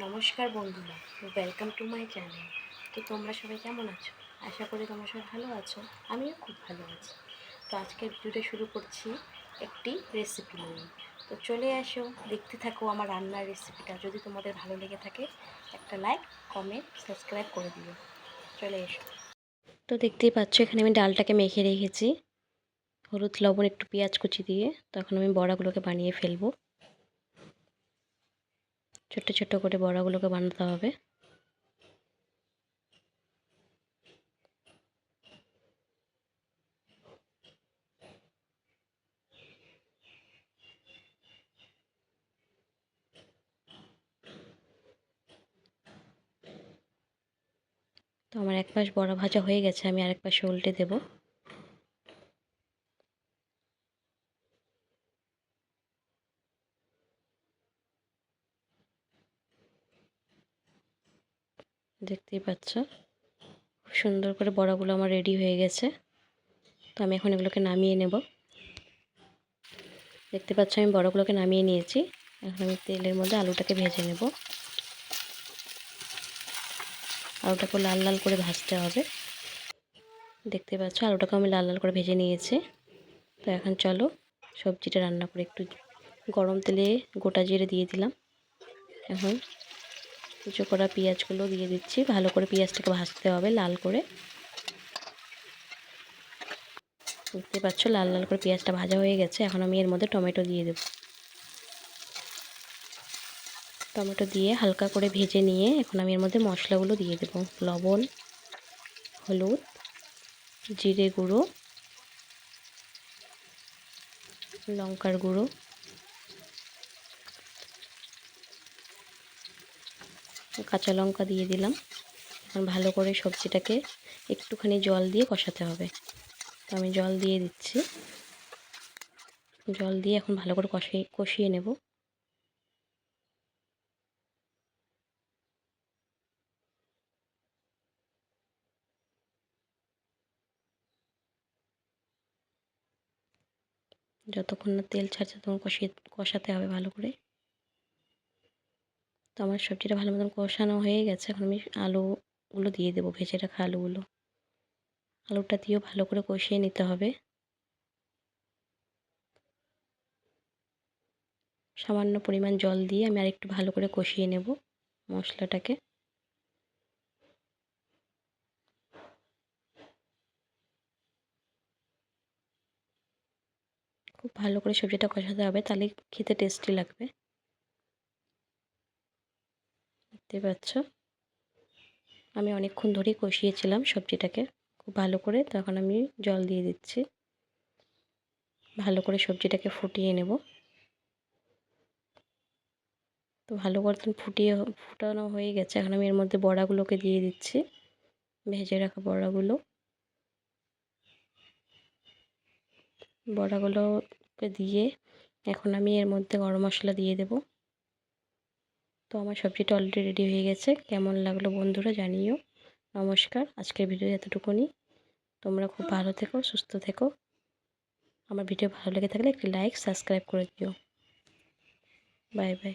নমস্কার বন্ধুরা welcome to my channel তো তোমরা সবাই কেমন আছো? আশা করি তোমরা সবাই ভালো আছো, আমিও খুব ভালো আছি। তো আজকের ভিডিওটা শুরু করছি একটি রেসিপি নিয়ে। তো চলে আসো, দেখতে থাকো আমার রান্নার রেসিপিটা যদি তোমাদের ভালো লেগে থাকে, একটা লাইক কমেন্ট সাবস্ক্রাইব করে দিও। চলে এসো। তো দেখতেই পাচ্ছ, এখানে আমি ডালটাকে মেখে রেখেছি। হলুদ, লবণ, একটু পেঁয়াজ কুচি দিয়ে। তখন আমি বড়াগুলোকে বানিয়ে ফেলব। ছোট্ট ছোট্ট করে বড়াগুলোকে বানাতে হবে। তো আমার এক পাশ বড়া ভাজা হয়ে গেছে, আমি আরেক পাশে উল্টে দেবো। দেখতেই পাচ্ছ। খুব সুন্দর করে বড়াগুলো আমার রেডি হয়ে গেছে। তো আমি এখন এগুলোকে নামিয়ে নেব। দেখতে পাচ্ছ আমি বড়াগুলোকে নামিয়ে নিয়েছি। এখন আমি তেলের মধ্যে আলুটাকে ভেজে নেব। আলুটাকে লাল লাল করে ভাজতে হবে। দেখতে পাচ্ছ আলুটাকে আমি লাল লাল করে ভেজে নিয়েছি। তো এখন চলো সবজিটা রান্না করে একটু গরম তেলে গোটা জিরে দিয়ে দিলাম। এখন কুচো করা পেঁয়াজগুলো দিয়ে দিচ্ছি। ভালো করে পেঁয়াজটাকে ভাজতে হবে লাল করে। দেখতে পাচ্ছ, লাল লাল করে পেঁয়াজটা ভাজা হয়ে গেছে। এখন আমি এর মধ্যে টমেটো দিয়ে দেব। টমেটো দিয়ে হালকা করে ভেজে নিয়ে এখন আমি এর মধ্যে মশলাগুলো দিয়ে দেব। লবণ, হলুদ, জিরে গুঁড়ো, লঙ্কার গুঁড়ো। কাঁচা লঙ্কা দিয়ে দিলাম। এখন ভালো করে সবজিটাকে একটুখানি জল দিয়ে কষাতে হবে। তো আমি জল দিয়ে দিচ্ছি। জল দিয়ে এখন ভালো করে কষিয়ে কষিয়ে নেব। যতক্ষণ না তেল ছাড়ছে তখন কষিয়ে, কষাতে হবে ভালো করে। তো আমার সবজিটা ভালো মতন কষানো হয়ে গেছে। এখন আমি আলুগুলো দিয়ে দেবো, ভেজে রাখা আলুগুলো। আলুটা দিয়েও ভালো করে কষিয়ে নিতে হবে। সামান্য পরিমাণ জল দিয়ে আমি আরেকটু ভালো করে কষিয়ে নেব মশলাটাকে। খুব ভালো করে সবজিটা কষাতে হবে, তাহলে খেতে টেস্টি লাগবে। দেখতে পাচ্ছ? আমি অনেকক্ষণ ধরেই কষিয়েছিলাম সবজিটাকে খুব ভালো করে। তখন আমি জল দিয়ে দিচ্ছি। ভালো করে সবজিটাকে ফুটিয়ে নেব। তো ভালো করে ফুটিয়ে, ফুটানো হয়ে গেছে। এখন আমি এর মধ্যে বড়াগুলোকে দিয়ে দিচ্ছি। ভেজে রাখা বড়াগুলো। বড়াগুলোকে দিয়ে এখন আমি এর মধ্যে গরম মশলা দিয়ে দেব। তো আমার সবজিটা অলরেডি রেডি হয়ে গেছে। কেমন লাগল বন্ধুরা জানিও। নমস্কার, আজকের ভিডিও এতটুকুনি। তোমরা খুব ভালো থেকো, সুস্থ থেকো। আমার ভিডিও ভালো লেগে থাকলে একটি লাইক সাবস্ক্রাইব করে দিও। Bye bye